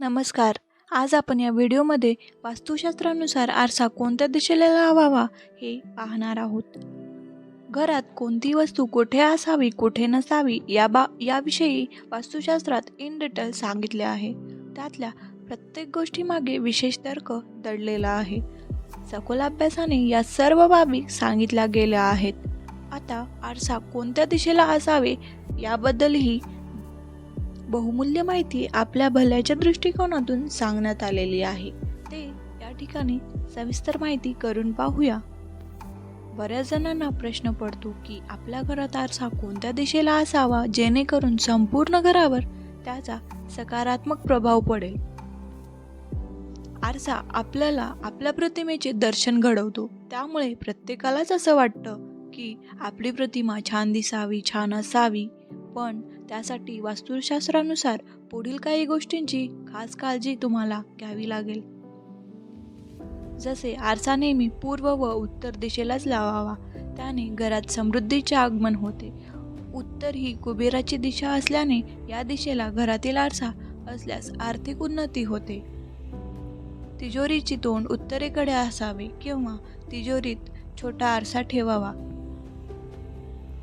नमस्कार. आज आपण या व्हिडिओमध्ये वास्तुशास्त्रानुसार आरसा कोणत्या दिशेला लावावा हे पाहणार आहोत. घरात कोणती वस्तू कुठे असावी कुठे नसावी या बा याविषयी वास्तुशास्त्रात इन डिटेल सांगितले आहे. त्यातल्या प्रत्येक गोष्टीमागे विशेष तर्क दडलेला आहे. सखोल अभ्यासाने या सर्व बाबी सांगितल्या गेल्या आहेत. आता आरसा कोणत्या दिशेला असावे याबद्दलही बहुमूल्य माहिती आपल्या भल्याच्या दृष्टिकोनातून सांगण्यात आलेली आहे. ते या ठिकाणी सविस्तर माहिती करून पाहूया. बऱ्याच जणांना प्रश्न पडतो की आपल्या घरात आरसा कोणत्या दिशेला असावा जेणेकरून संपूर्ण घरावर त्याचा सकारात्मक प्रभाव पडेल? आरसा आपल्याला आपल्या प्रतिमेचे दर्शन घडवतो. त्यामुळे प्रत्येकालाच असं वाटतं की आपली प्रतिमा छान दिसावी छान असावी. पण त्यासाठी वास्तुशास्त्रानुसार पुढील काही गोष्टींची खास काळजी तुम्हाला घ्यावी लागेल. जसे आरसा नेहमी पूर्व व उत्तर दिशेलाच लावावा त्याने घरात समृद्धीचे आगमन होते. उत्तर ही कुबेराची दिशा असल्याने या दिशेला घरातील आरसा असल्यास आर्थिक उन्नती होते. तिजोरीची तोंड उत्तरेकडे असावे किंवा तिजोरीत छोटा आरसा ठेवावा.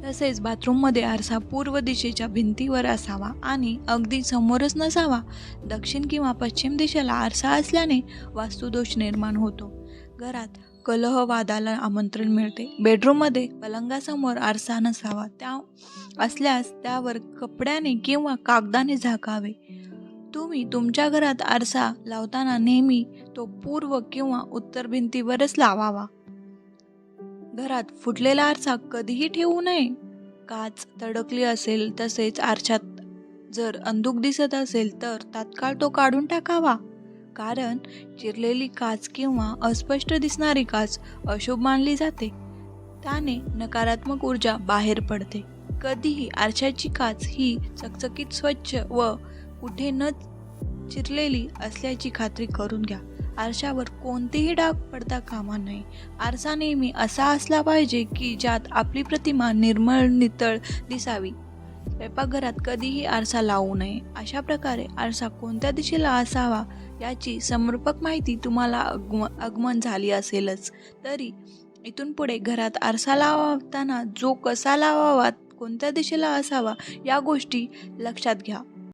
तसेच बाथरूममध्ये आरसा पूर्व दिशेच्या भिंतीवर असावा आणि अगदी समोरच नसावा. दक्षिण किंवा पश्चिम दिशेला आरसा असल्याने वास्तुदोष निर्माण होतो. घरात कलह वादाला आमंत्रण मिळते. बेडरूममध्ये पलंगासमोर आरसा नसावा. त्या असल्यास त्यावर कपड्याने किंवा कागदाने झाकावे. तुम्ही तुमच्या घरात आरसा लावताना नेहमी तो पूर्व किंवा उत्तर भिंतीवरच लावावा. घरात फुटलेला आरसा कधीही ठेवू नये. काच तडकली असेल तसेच आरशात जर अंधूक दिसत असेल तर तात्काळ तो काढून टाकावा. कारण चिरलेली काच किंवा अस्पष्ट दिसणारी काच अशुभ मानली जाते. त्याने नकारात्मक ऊर्जा बाहेर पडते. कधीही आरशाची काच ही चकचकीत स्वच्छ व कुठे न चिरलेली असल्याची खात्री करून घ्या. आरशावर कोणतेही डाग पडता कामा नये. आरसा नेहमी असा असला पाहिजे की ज्यात आपली प्रतिमा निर्मळ नितळ दिसावी. स्वयंपाकघरात कधीही आरसा लावू नये. अशा प्रकारे आरसा कोणत्या दिशेला असावा याची समर्पक माहिती तुम्हाला अगम आगमन झाली असेलच. तरी इथून पुढे घरात आरसा लावताना जो कसा लावावा कोणत्या दिशेला असावा या गोष्टी लक्षात घ्या.